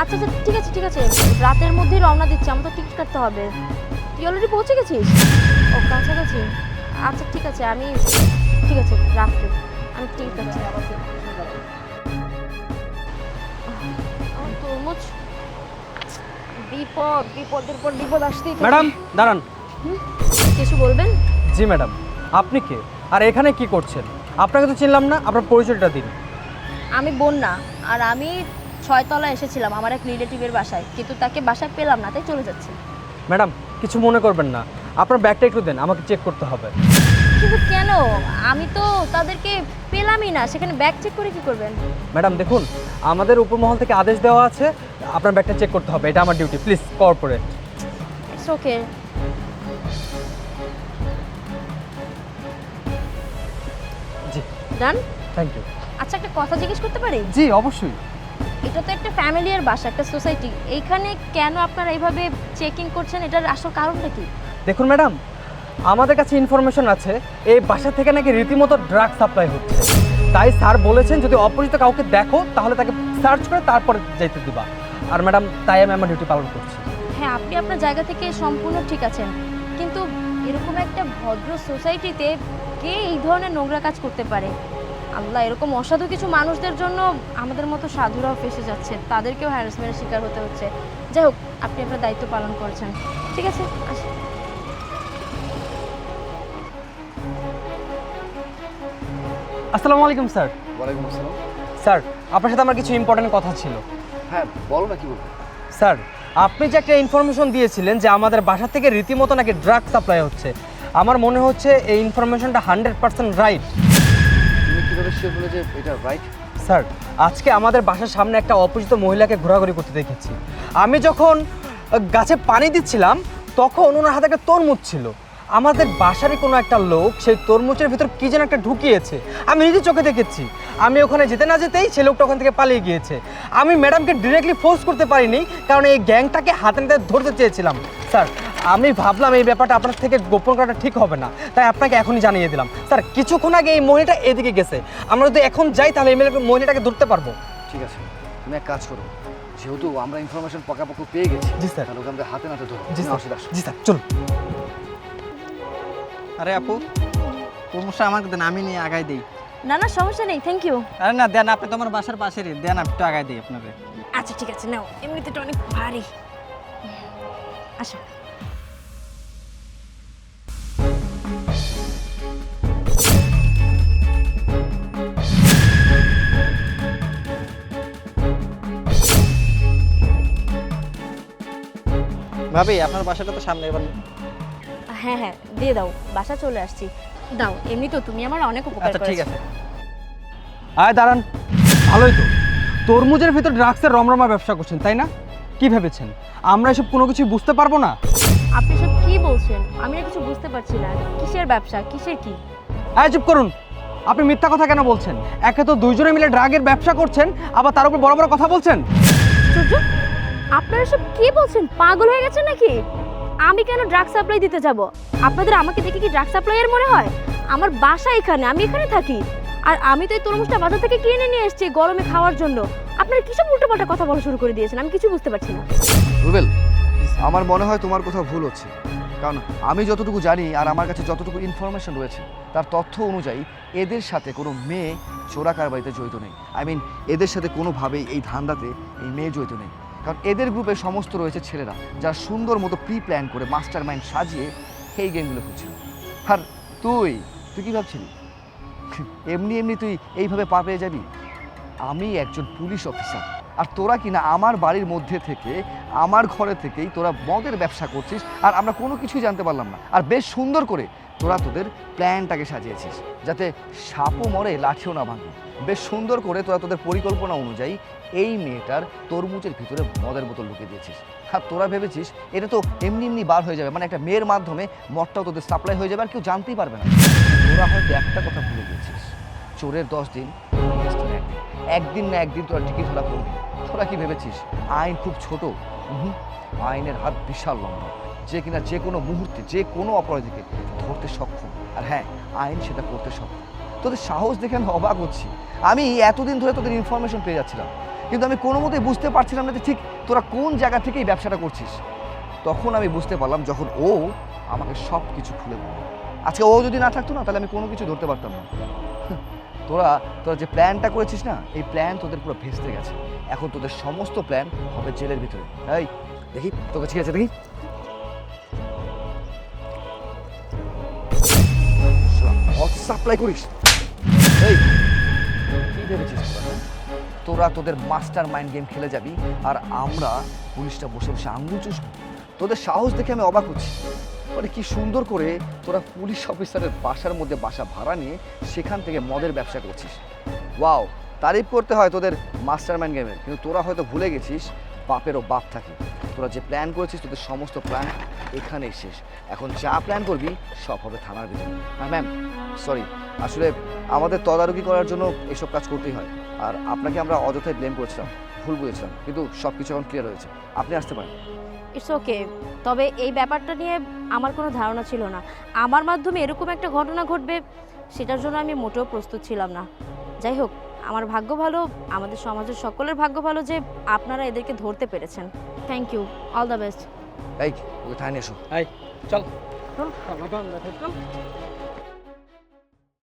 আচ্ছা আচ্ছা ঠিক আছে ঠিক আছে। রাতের মধ্যেই রওনা দিচ্ছি আমার তো টিকিট কাটতে হবে। তুই অলরেডি পৌঁছে গেছিস? ও কাছাকাছি। আচ্ছা ঠিক আছে আমি ঠিক আছে রাখি আমি টিকিট কাটছি। আমার তরমুজ বিপদ বিপদের পর বিপদ আসতেই। ম্যাডাম দাঁড়ান। কিছু বলবেন? জি ম্যাডাম। আপনি কে? আর এখানে কি করছেন? আপনাকে তো চিনলাম না আপনার পরিচয়টা দিন। আমি বন্যা আর আমি ছয়তলা এসেছিলাম আমার এক রিলেটিভের বাসায় কিন্তু তাকে বাসায় পেলাম না তাই চলে যাচ্ছি। ম্যাডাম কিছু মনে করবেন না। আপনার ব্যাগটা একটু দেন আমাকে চেক করতে হবে। কিন্তু কেন? আমি তো তাদেরকে পেলামই না সেখানে ব্যাগ চেক করে কি করবেন? ম্যাডাম দেখুন আমাদের উপমহল থেকে আদেশ দেওয়া আছে আপনার ব্যাগটা চেক করতে হবে এটা আমার duty please corporate it's okay G. Done thank you আচ্ছা একটা কথা জিজ্ঞেস করতে পারি? জি অবশ্যই। এটা তো একটা ফ্যামিলিয়ার বাসা একটা সোসাইটি। এইখানে কেন আপনারা এইভাবে চেকিং করছেন? এটার আসল কারণটা কি? দেখুন ম্যাডাম আমাদের কাছে ইনফরমেশন আছে এই বাসা থেকে নাকি রীতিমতো ড্রাগ সাপ্লাই হচ্ছে। তাই স্যার বলেছেন যদি অপরিচিত কাউকে দেখো তাহলে তাকে সার্চ করে তারপরে যেতে দিবা। আর ম্যাডাম তাই আমি আমার ডিউটি পালন করছি। হ্যাঁ আপনি আপনার জায়গা থেকে সম্পূর্ণ ঠিক আছেন। কিন্তু এরকম একটা ভদ্র সোসাইটিতে কে এই ধরনের নোংরা কাজ করতে পারে? আল্লাহ এরকম অসাধু কিছু মানুষদের জন্য আমাদের মতো সাধুরাও ফেসে যাচ্ছে। তাদেরকেও হ্যারাসমেন্টের শিকার হতে হচ্ছে। যাই হোক আপনি আপনার দায়িত্ব পালন করেছেন। ঠিক আছে আসি। আসসালামু আলাইকুম স্যার। ওয়ালাইকুম আসসালাম। স্যার আপনার সাথে আমার কিছু ইম্পর্টেন্ট কথা ছিল। হ্যাঁ বলো না কি বলব? স্যার আপনি যে একটা ইনফরমেশন দিয়েছিলেন যে আমাদের বাসা থেকে রীতিমতো নাকি ড্রাগ সাপ্লাই হচ্ছে আমার মনে হচ্ছে এই ইনফরমেশনটা হান্ড্রেড পার্সেন্ট রাইট শিওর হলে যে এটা রাইট স্যার আজকে আমাদের বাসার সামনে একটা অপরিচিত মহিলাকে ঘোরাঘুরি করতে দেখেছি। আমি যখন গাছে পানি দিচ্ছিলাম, তখন ওনার হাতে একটা তরমুজ ছিল। আমাদের বাসারই কোনো একটা লোক সেই তরমুজের ভিতর কি যেন একটা ঢুকিয়েছে। আমি নিজে চোখে দেখেছি। আমি ওখানে যেতে না যেতেই সে লোকটা ওখান থেকে পালিয়ে গিয়েছে। আমি ম্যাডামকে ডিরেক্টলি ফোর্স করতে পারিনি, কারণ এই গ্যাংটাকে হাতে নাতে ধরতে চেয়েছিলাম। স্যার আমি ভাবলাম এই ব্যাপারটা আপনার থেকে গোপন করাটা ঠিক হবে না। তাই আপনাকে এখনই জানিয়ে দিলাম। স্যার কিছুক্ষণ আগে এই মহিলাটা এদিকে গেছে। আমরা যদি এখন যাই তাহলে এই মহিলাটাকে ধরতে পারব। ঠিক আছে। তুমি এক কাজ করো। যেহেতু আমরা ইনফরমেশন পাকাপাকি পেয়ে গেছি জি, স্যার। তাহলে আমাদের হাতে নাতে ধরো। জি স্যার। জি স্যার। চলুন। আরে আপু তরমুজটা আমাকে দেন আমি নিয়ে আগাই দিই। না না সমস্যা নেই থ্যাংক ইউ আরে না দেন আপনি তোমার বাসার পাশেরই। দেন আমি একটু আগাই দিই আপনাকে। আচ্ছা ঠিক আছে নাও। এমনিতে তো অনেক ভারী। আসো। ভাবি আপনার বাসাটা তো সামনে এবার। হ্যাঁ হ্যাঁ দিয়ে দাও বাসা চলে আসছি। দাও এমনি তো তুমি আমার অনেক উপকার আচ্ছা ঠিক করেছ। আছে। আয় দাঁড়ান। ভালোই তো। তরমুজের ভিতর ড্রাগসের রমরমা ব্যবসা করছেন তাই না? কি ভেবেছেন? আমরা এসব কোনো কিছু বুঝতে পারব না? আপনি সব কি বলছেন? আমি না কিছু বুঝতে পারছি না। কিসের ব্যবসা? কিসের কি? আয় চুপ করুন। আপনি মিথ্যা কথা কেন বলছেন? একে তো দুইজনে মিলে ড্রাগের ব্যবসা করছেন আবার তার উপর বড় বড় কথা বলছেন? সূর্য আপনারা সব কি বলছেন? পাগল হয়ে গেছেন নাকি? আমি কেন ড্রাগ সাপ্লাই দিতে যাব? আপনাদের আমাকে দেখে কি ড্রাগ সাপ্লাইয়ের মনে হয়? আমার বাসা এখানে, আমি এখানে থাকি। আর আমি তো এই তরমুজটা বাজার থেকে কিনে নিয়ে এসেছি গরমে খাওয়ার জন্য। আপনারা কিসব উল্টোপাল্টা কথা বলা শুরু করে দিয়েছেন? আমি কিছু বুঝতে পারছি না। রুবেল, আমার মনে হয় তোমার কোথাও ভুল হচ্ছে। কারণ আমি যতটুকু জানি আর আমার কাছে যতটুকু ইনফরমেশন রয়েছে, তার তথ্য অনুযায়ী এদের সাথে কোনো মেয়ে চোরা কারবারিতে জড়িত নেই। আই মিন এদের সাথে কোনোভাবেই এই ধান্দাতে এই মেয়ে জড়িত নেই। কারণ এদের গ্রুপে সমস্ত রয়েছে ছেলেরা যারা সুন্দর মতো প্রি প্ল্যান করে মাস্টার মাইন্ড সাজিয়ে এই গেমগুলো করছিল। আর তুই তুই কি ভাবছিলি? এমনি এমনি তুই এইভাবে পা পেয়ে যাবি? আমি একজন পুলিশ অফিসার আর তোরা কিনা আমার বাড়ির মধ্যে থেকে, আমার ঘরে থেকেই তোরা মদের ব্যবসা করছিস? আর আমরা কোনো কিছুই জানতে পারলাম না। আর বেশ সুন্দর করে তোরা তোদের প্ল্যানটাকে সাজিয়েছিস, যাতে সাপও মরে, লাঠিও না ভাঙে। বেশ সুন্দর করে তোরা তোদের পরিকল্পনা অনুযায়ী এই মেয়েটার তরমুজের ভিতরে মদের বোতল ঢুকিয়ে দিয়েছিস। আর তোরা ভেবেছিস এটা তো এমনি এমনি বার হয়ে যাবে মানে একটা মেয়ের মাধ্যমে মদটাও তোদের সাপ্লাই হয়ে যাবে আর কেউ জানতেই পারবে না। তোরা হয়তো একটা কথা ভুলে গিয়েছিস চোরের দশ দিন, একদিন না একদিন তোরা টিকিট ধরা পড়বি তোরা কি ভেবেছিস? আইন খুব ছোট। আইনের হাত বিশাল লম্বা। যে কিনা যে কোনো মুহূর্তে, যে কোনো অপরাধীকে ধরতে সক্ষম। আর হ্যাঁ আইন সেটা করতে সক্ষম। তোদের সাহস দেখে আমি অবাক হচ্ছি। আমি এতদিন ধরে তোদের ইনফরমেশন পেয়ে যাচ্ছিলাম। কিন্তু আমি কোনো মতেই বুঝতে পারছিলাম না যে ঠিক তোরা কোন জায়গা থেকে এই ব্যবসাটা করছিস। তখন আমি বুঝতে পারলাম যখন ও আমাকে সব কিছু খুলে বলল। আজকে ও যদি না থাকতো না, তাহলে আমি কোনো কিছু ধরতে পারতাম না। তোরা তোরা যে প্ল্যানটা করেছিস না, এই প্ল্যান তোদের পুরো ভেস্তে গেছে। এখন তোদের সমস্ত প্ল্যান হবে জেলের ভিতরে। এই, দেখি, তোকে ঠিক আছে, দেখি। সাপ্লাই করিস। এই, কি ভেবেছিস তোরা? তোদের মাস্টার মাইন্ড গেম খেলে যাবি, আর আমরা পুলিশটা বসে বসে আঙুল চুষবো। তোদের সাহস দেখে আমি অবাক হচ্ছি। মানে কি সুন্দর করে তোরা পুলিশ অফিসারের বাসার মধ্যে বাসা ভাড়া নিয়ে সেখান থেকে মদের ব্যবসা করছিস। ওয়াও তারিফ করতে হয় তোদের মাস্টার মাইন্ড গেমের, কিন্তু তোরা হয়তো ভুলে গেছিস বাপেরও বাপ থাকে। তোরা যে প্ল্যান করেছিস, তোদের সমস্ত প্ল্যান এখানেই শেষ। এখন যা প্ল্যান করবি, সব হবে থানার ভিতরে। হ্যাঁ ম্যাম সরি আসলে আমাদের তদারকি করার জন্য এসব কাজ করতেই হয়। আর আপনাকে আমরা অযথায় ব্লেম করেছিলাম। ভুল বুঝেছিলাম। কিন্তু সব কিছু এখন ক্লিয়ার হয়েছে। আপনি আসতে পারেন। ইটস ওকে তবে এই ব্যাপারটা নিয়ে আমার কোনো ধারণা ছিল না। আমার মাধ্যমে এরকম একটা ঘটনা ঘটবে, সেটার জন্য আমি মোটেও প্রস্তুত ছিলাম না। যাই হোক আমার ভাগ্য ভালো আমাদের সমাজের সকলের ভাগ্য ভালো যে আপনারা এদেরকে ধরতে পেরেছেন। Thank you all the best এই ওকে থানায় এসো। চল। চল।